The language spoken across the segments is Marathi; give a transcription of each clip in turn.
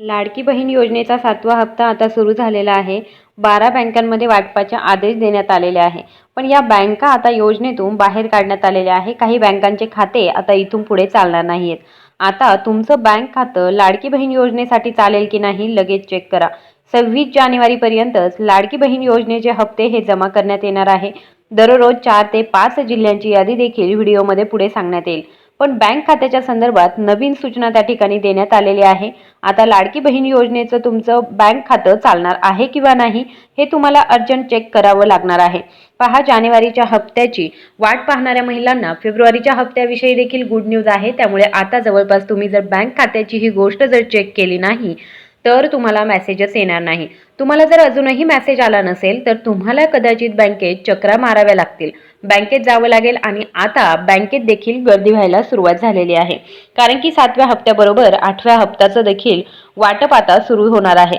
लाडकी बहीण योजनेचा सातवा हप्ता आता सुरू झालेला आहे. बारा बँकांमध्ये वाटपाचे आदेश देण्यात आलेले आहे. पण या बँका आता योजनेतून बाहेर काढण्यात आलेल्या आहे. काही बँकांचे खाते आता इथून पुढे चालणार नाही आहेत आता तुमचं बँक खातं लाडकी बहीण योजनेसाठी चालेल की नाही लगेच चेक करा. सव्वीस जानेवारीपर्यंतच लाडकी बहीण योजनेचे हप्ते हे जमा करण्यात येणार आहे. दररोज चार ते पाच जिल्ह्यांची यादी देखील व्हिडिओमध्ये पुढे सांगण्यात येईल. पण बँक खात्याच्या संदर्भात नवीन सूचना त्या ठिकाणी देण्यात आलेली आहे. आता लाडकी बहीण योजनेचं तुमचं बँक खातं चालणार आहे किंवा नाही हे तुम्हाला अर्जंट चेक करावं लागणार आहे. पहा जानेवारीच्या हप्त्याची वाट पाहणाऱ्या महिलांना फेब्रुवारीच्या हप्त्याविषयी देखील गुड न्यूज आहे. त्यामुळे आता जवळपास तुम्ही जर बँक खात्याची ही गोष्ट जर चेक केली नाही तर तुम्हाला मेसेजच येणार नाही. तुम्हाला जर अजूनही मेसेज आला नसेल तर तुम्हाला कदाचित बँकेत चक्रा माराव्या लागतील. बँकेत जावं लागेल आणि आता बँकेत देखील गर्दी व्हायला सुरुवात झालेली आहे. कारण की सातव्या हप्त्याबरोबर आठव्या हप्त्याचं देखील वाटप आता सुरू होणार आहे.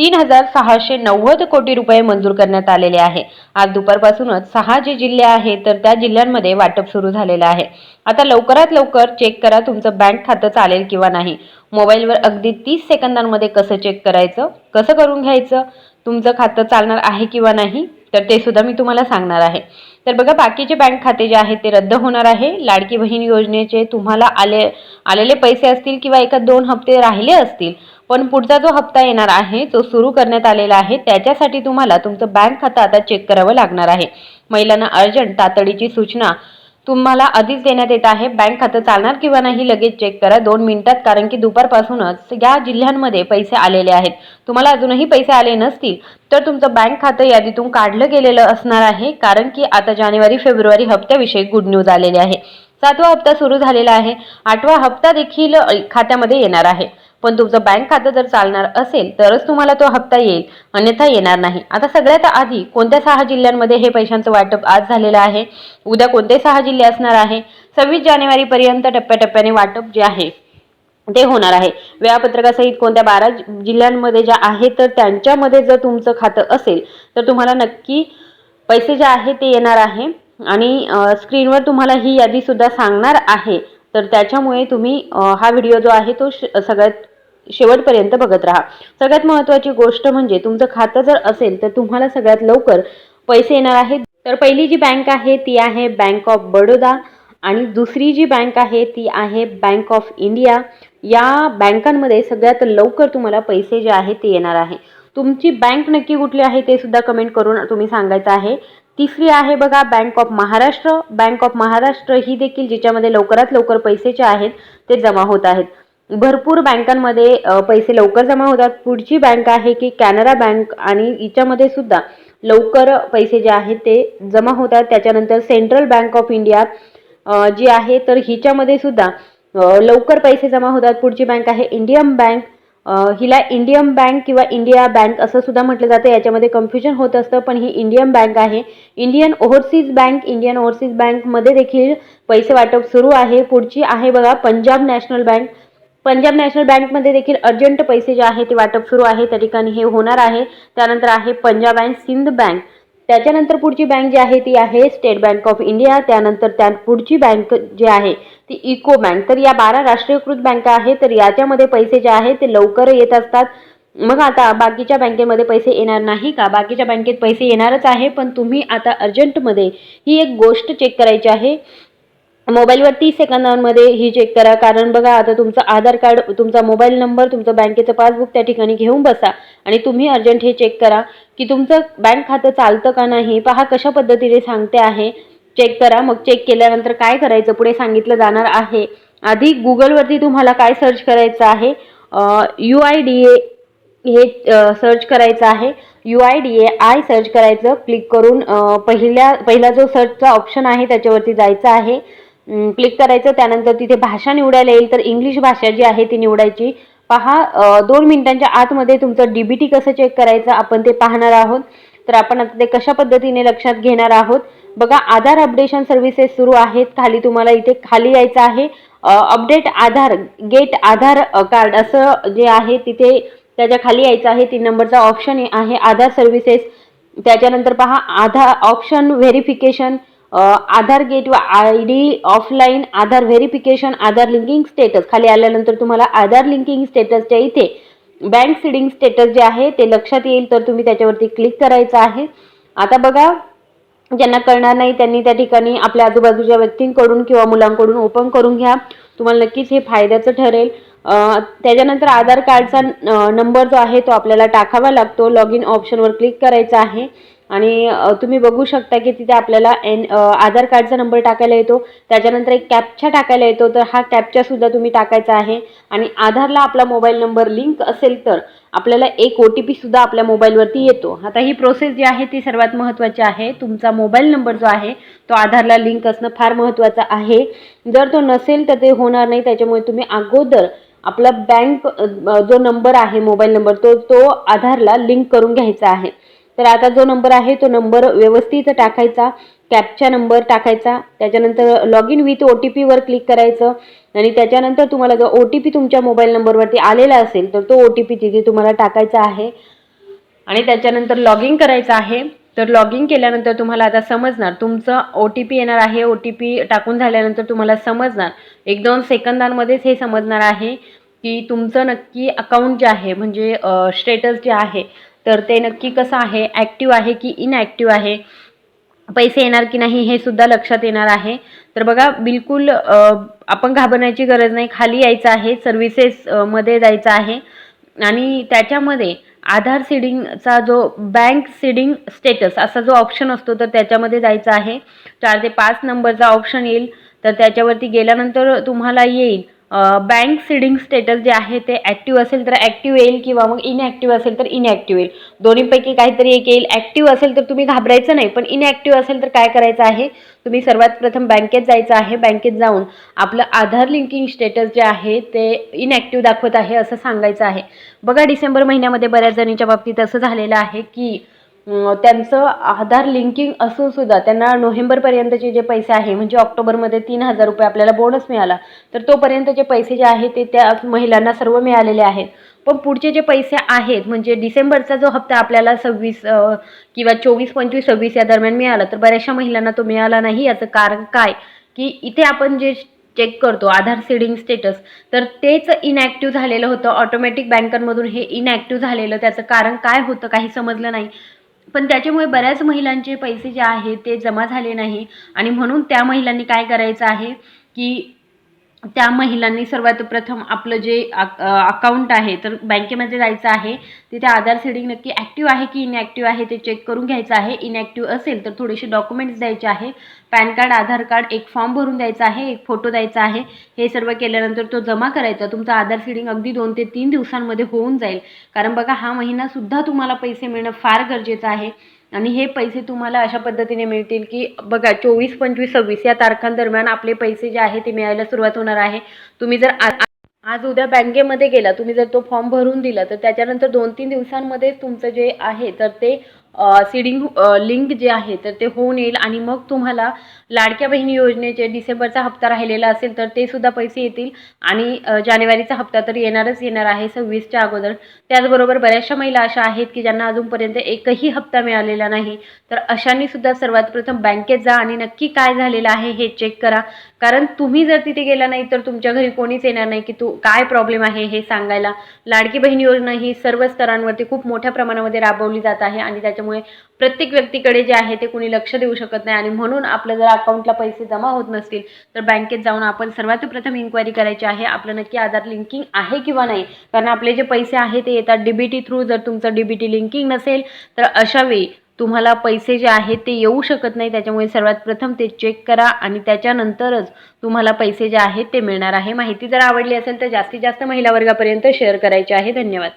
तीन हजार सहाशे नव्वद कोटी रुपये मंजूर करण्यात आलेले आहे. आज दुपारपासूनच सहा जे जिल्हे आहेत तर त्या जिल्ह्यांमध्ये वाटप सुरू झालेलं आहे. आता लवकरात लवकर चेक करा तुमचं बँक खातं चालेल किंवा नाही. मोबाईलवर अगदी तीस सेकंदांमध्ये कसं चेक करायचं कसं करून घ्यायचं तुमचं खातं चालणार आहे किंवा नाही? तर ते सुद्धा मी तुम्हाला सांगणार आहे. तर बघा बाकीचे बँक खाते जे आहेत ते रद्द होणार आहे. लाडकी बहीण योजनेचे तुम्हाला आले आलेले पैसे असतील किंवा एका दोन हप्ते राहिले असतील पण पुढचा जो हप्ता येणार आहे जो सुरू करण्यात आलेला आहे त्याच्यासाठी तुम्हाला तुमचं बँक खातं आता चेक करावं लागणार आहे. महिलांना अर्जंट तातडीची सूचना तुम्हाला आधीच देण्यात येत आहे. बँक खातं चालणार किंवा नाही लगेच चेक करा. दोन मिनिटात कारण की दुपारपासूनच या जिल्ह्यांमध्ये पैसे आलेले आहेत. तुम्हाला अजूनही पैसे आले नसतील तर तुमचं बँक खातं यादीतून काढलं गेलेलं असणार आहे कारण की आता जानेवारी फेब्रुवारी हप्त्याविषयी गुड न्यूज आलेली आहे. सातवा हप्ता सुरू झालेला आहे. आठवा हप्ता देखील खात्यामध्ये येणार आहे. पण तुमचं बँक खातं जर चालणार असेल तरच तुम्हाला तो हप्ता येईल अन्यथा येणार नाही. आता सगळ्यात आधी कोणत्या सहा जिल्ह्यांमध्ये हे पैशांचं वाटप आज झालेलं आहे? उद्या कोणते सहा जिल्हे असणार आहे? सव्वीस जानेवारीपर्यंत टप्प्याटप्प्याने वाटप जे आहे ते होणार आहे. वेळापत्रकासहित कोणत्या बारा जिल्ह्यांमध्ये ज्या आहेत तर त्यांच्यामध्ये जर तुमचं खातं असेल तर तुम्हाला नक्की पैसे जे आहे ते येणार आहे. आणि स्क्रीनवर तुम्हाला ही यादी सुद्धा सांगणार आहे. तर त्याच्यामुळे तुम्ही हा व्हिडिओ जो आहे तो श- सगळ्यात शेवटपर्यंत बघत राहा. सगळ्यात महत्त्वाची गोष्ट म्हणजे तुमचं खातं जर असेल तर तुम्हाला सगळ्यात लवकर पैसे येणार आहेत. तर पहिली जी बँक आहे ती आहे बँक ऑफ बडोदा आणि दुसरी जी बँक आहे ती आहे बँक ऑफ इंडिया. या बँकांमध्ये सगळ्यात लवकर तुम्हाला पैसे जे आहे ते येणार आहे. तुमची बँक नक्की कुठली आहे ते सुद्धा कमेंट करून तुम्ही सांगायचं आहे. तिसरी आहे बघा bank of Maharashtra. Bank of Maharashtra ही देखील जिच्यामध्ये लवकरात लवकर पैसे जे आहेत ते जमा होत आहेत. भरपूर बँकांमध्ये पैसे लवकर जमा होतात. पुढची बँक आहे की कॅनरा बँक आणि हिच्यामध्ये सुद्धा लवकर पैसे जे आहेत ते जमा होतात. त्याच्यानंतर सेंट्रल बँक ऑफ इंडिया जी आहे तर हिच्यामध्ये सुद्धा लवकर पैसे जमा होतात. पुढची बँक आहे इंडियन बँक. हिला इंडियन बँक किंवा इंडिया बँक असं सुद्धा म्हटलं जातं. याच्यामध्ये कन्फ्युजन होत असतं पण ही इंडियन बँक आहे. Indian overseas bank Indian overseas बँकमध्ये देखील पैसे वाटप सुरू आहे. पुढची आहे बघा Punjab national bank. Punjab national बँकमध्ये देखील अर्जंट पैसे जे आहे ते वाटप सुरू आहे. त्या ठिकाणी हे होणार आहे. त्यानंतर आहे पंजाब अँड सिंध बँक. त्याच्यानंतर पुढची बँक जी आहे ती आहे स्टेट बँक ऑफ इंडिया. त्यानंतर त्या पुढची बँक जी आहे ती इको बँक. तर या बारा राष्ट्रीयकृत बँका आहेत. तर याच्यामध्ये पैसे जे आहे ते लवकर येत असतात. मग आता बाकीच्या बँकेमध्ये पैसे येणार नाही का? बाकीच्या बँकेत पैसे येणारच आहे. पण तुम्ही आता अर्जंटमध्ये ही एक गोष्ट चेक करायची आहे. मोबाईलवर तीस सेकंदांमध्ये ही चेक करा. कारण बघा आता तुमचं आधार कार्ड तुमचा मोबाईल नंबर तुमचं बँकेचं पासबुक त्या ठिकाणी घेऊन बसा. आणि तुम्ही अर्जंट हे चेक करा की तुमचं बँक खातं चालतं का नाही पहा कशा पद्धतीने सांगते आहे. चेक करा. मग चेक केल्यानंतर काय करायचं? पुढे सांगितलं जाणार आहे. आधी गुगलवरती तुम्हाला काय सर्च करायचं आहे? यू आय डी ए हे सर्च करायचं आहे. U I D A I search करायचं. क्लिक करून पहिल्या पहिला जो सर्चचा ऑप्शन आहे त्याच्यावरती जायचं आहे. क्लिक करायचं त्यानंतर तिथे भाषा निवडायला येईल. तर इंग्लिश भाषा जी आहे ती निवडायची. पहा दोन मिनिटांच्या आतमध्ये तुमचं डी बी टी कसं चेक करायचं आपण ते पाहणार आहोत. तर आपण आता ते कशा पद्धतीने लक्षात घेणार आहोत? बघा आधार अपडेशन सर्व्हिसेस सुरू आहेत. खाली तुम्हाला इथे खाली यायचं आहे. Update Aadhaar get Aadhaar card असं जे आहे तिथे त्याच्याखाली यायचं आहे. तीन नंबरचा ऑप्शन आहे आधार सर्व्हिसेस त्याच्यानंतर पहा Aadhaar option verification Aadhaar get V I D offline Aadhaar verification Aadhaar linking status. खाली आल्यानंतर तुम्हाला आधार लिंकिंग स्टेटसच्या इथे बँक सिडिंग स्टेटस जे आहे ते लक्षात येईल तर तुम्ही त्याच्यावरती क्लिक करायचं आहे. आता बघा ज्यांना कळणार नाही त्यांनी त्या ठिकाणी आपल्या आजूबाजूच्या व्यक्तींकडून किंवा मुलांकडून ओपन करून घ्या. तुम्हाला नक्कीच हे फायद्याचं ठरेल. त्याच्यानंतर आधार कार्डचा नंबर जो आहे तो आपल्याला टाकावा लागतो. लॉग इन ऑप्शनवर क्लिक करायचा आहे. आणि तुम्ही बघू शकता की तिथे आपल्याला एन आधार कार्डचा नंबर टाकायला येतो. त्याच्यानंतर एक कॅपचा टाकायला येतो. तर हा कॅपचा सुद्धा तुम्ही टाकायचा आहे. आणि आधारला आपला मोबाईल नंबर लिंक असेल तर आपल्याला एक ओ टी पी सुद्धा आपल्या मोबाईलवरती येतो. आता ही प्रोसेस जी आहे ती सर्वात महत्त्वाची आहे. तुमचा मोबाईल नंबर जो आहे तो आधारला लिंक असणं फार महत्त्वाचं आहे. जर तो नसेल तर ते होणार नाही. त्याच्यामुळे तुम्ही अगोदर आपला बँक जो नंबर आहे मोबाईल नंबर तो तो आधारला लिंक करून घ्यायचा आहे. तर आता जो नंबर आहे तो नंबर व्यवस्थित टाकायचा कॅपचा नंबर टाकायचा त्याच्यानंतर log in with O T पीवर क्लिक करायचं आणि त्याच्यानंतर तुम्हाला जो ओ टी पी तुमच्या मोबाईल नंबरवरती आलेला असेल तर तो ओ टी पी तिथे तुम्हाला टाकायचा आहे. आणि त्याच्यानंतर लॉग इन करायचं आहे. तर लॉग इन केल्यानंतर तुम्हाला आता समजणार तुमचं ओ टी पी येणार आहे. ओ टी पी टाकून झाल्यानंतर तुम्हाला समजणार. एक दोन सेकंदांमध्येच हे समजणार आहे की तुमचं नक्की अकाउंट जे आहे म्हणजे स्टेटस जे आहे तर ते नक्की कसं आहे ॲक्टिव्ह आहे की इनॲक्टिव्ह आहे पैसे येणार की नाही हे सुद्धा लक्षात येणार आहे. तर बघा बिलकुल आपण घाबरण्याची गरज नाही खाली यायचं आहे सर्व्हिसेसमध्ये जायचं आहे. आणि त्याच्यामध्ये आधार सीडिंगचा जो बँक सीडिंग स्टेटस असा जो ऑप्शन असतो तर त्याच्यामध्ये जायचं आहे. चार ते पाच नंबरचा ऑप्शन येईल तर त्याच्यावरती गेल्यानंतर तुम्हाला येईल. बँक सीडिंग स्टेटस जे आहे ते ॲक्टिव्ह असेल तर ॲक्टिव्ह येईल किंवा मग इनॲक्टिव्ह असेल तर इनॲक्टिव्ह येईल. दोन्हीपैकी काहीतरी एक येईल. ॲक्टिव्ह असेल तर तुम्ही घाबरायचं नाही पण इनॲक्टिव्ह असेल तर काय करायचं आहे? तुम्ही सर्वात प्रथम बँकेत जायचं आहे. बँकेत जाऊन आपलं आधार लिंकिंग स्टेटस जे आहे ते इनॲक्टिव्ह दाखवत आहे असं सांगायचं आहे. बघा डिसेंबर महिन्यामध्ये बऱ्याच जणींच्या बाबतीत असं झालेलं आहे की त्यांचं आधार लिंकिंग असून सुद्धा त्यांना नोव्हेंबरपर्यंतचे जे पैसे आहे म्हणजे ऑक्टोबरमध्ये तीन हजार रुपये आपल्याला बोनस मिळाला तर तोपर्यंतचे पैसे जे आहे ते त्या महिलांना सर्व मिळालेले आहेत. पण पुढचे जे पैसे आहेत म्हणजे डिसेंबरचा जो हप्ता आपल्याला सव्वीस किंवा चोवीस पंचवीस सव्वीस या दरम्यान मिळाला तर बऱ्याचशा महिलांना तो मिळाला नाही. याचं कारण काय? की इथे आपण जे चेक करतो आधार सीडिंग स्टेटस तर तेच इनॅक्टिव्ह झालेलं होतं. ऑटोमॅटिक बँकांमधून हे इनॅक्टिव्ह झालेलं. त्याचं कारण काय होतं काही समजलं नाही. पण त्याच्यामुळे बऱ्याच महिलांचे पैसे जे आहे ते जमा झाले नाही. आणि म्हणून त्या महिलांनी काय करायचं आहे की त्या महिलांनी सर्वात प्रथम आपलं जे अकाउंट आहे तर बँकेमध्ये जायचं आहे तिथे आधार सेडिंग नक्की ॲक्टिव्ह आहे की इनॲक्टिव्ह आहे ते चेक करून घ्यायचं आहे. इनॲक्टिव्ह असेल तर थोडेसे डॉक्युमेंट्स द्यायचे आहे. पॅन कार्ड आधार कार्ड एक फॉर्म भरून द्यायचा आहे एक फोटो द्यायचा आहे. हे सर्व केल्यानंतर तो जमा करायचा. तुमचा आधार सेडिंग अगदी दोन ते तीन दिवसांमध्ये होऊन जाईल. कारण बघा हा महिनासुद्धा तुम्हाला पैसे मिळणं फार गरजेचं आहे. आणि हे पैसे तुम्हाला अशा पद्धतीने मिळतील की बघा चोवीस पंचवीस सव्वीस या तारखांदरम्यान आपले पैसे जे आहे ते मिळायला सुरुवात होणार आहे. तुम्ही जर आज उद्या बँकेमध्ये गेला तुम्ही जर तो फॉर्म भरून दिला तर त्याच्यानंतर दोन तीन दिवसांमध्ये तुमचं जे आहे तर ते सीडिंग लिंक जे आहे तर ते होऊन येईल आणि मग तुम्हाला लाडक्या बहिणी योजनेचे डिसेंबरचा हप्ता राहिलेला असेल तर ते सुद्धा पैसे येतील आणि जानेवारीचा हप्ता तर येणारच येणार आहे सव्वीसच्या अगोदर. त्याचबरोबर बऱ्याचशा महिला अशा आहेत की ज्यांना अजूनपर्यंत एकही हप्ता मिळालेला नाही. तर अशांनी सुद्धा सर्वात प्रथम बँकेत जा आणि नक्की काय झालेलं आहे हे चेक करा. कारण तुम्ही जर तिथे गेला नाही तर तुमच्या घरी कोणीच येणार नाही की तू काय प्रॉब्लेम आहे हे सांगायला. लाडकी बहीण योजना ही सर्व स्तरांवरती खूप मोठ्या प्रमाणामध्ये राबवली जात आहे आणि त्याच्यामुळे प्रत्येक व्यक्तीकडे जे आहे ते कोणी लक्ष देऊ शकत नाही आणि म्हणून आपलं जर अकाउंटला पैसे जमा होत नसतील तर बँकेत जाऊन आपण सर्वात प्रथम इन्क्वायरी करायची आहे आपलं नक्की आधार लिंकिंग आहे किंवा नाही? कारण आपले जे पैसे आहे ते येतात डी बी टी थ्रू जर तुमचं डी बी टी लिंकिंग नसेल तर अशावेळी तुम्हाला पैसे जे आहेत ते येऊ शकत नाही. त्याच्यामुळे सर्वात प्रथम ते चेक करा आणि त्याच्यानंतरच तुम्हाला पैसे जे आहेत ते मिळणार आहे. माहिती जर आवडली असेल तर जास्तीत जास्त महिला वर्गापर्यंत शेअर करायची आहे. धन्यवाद.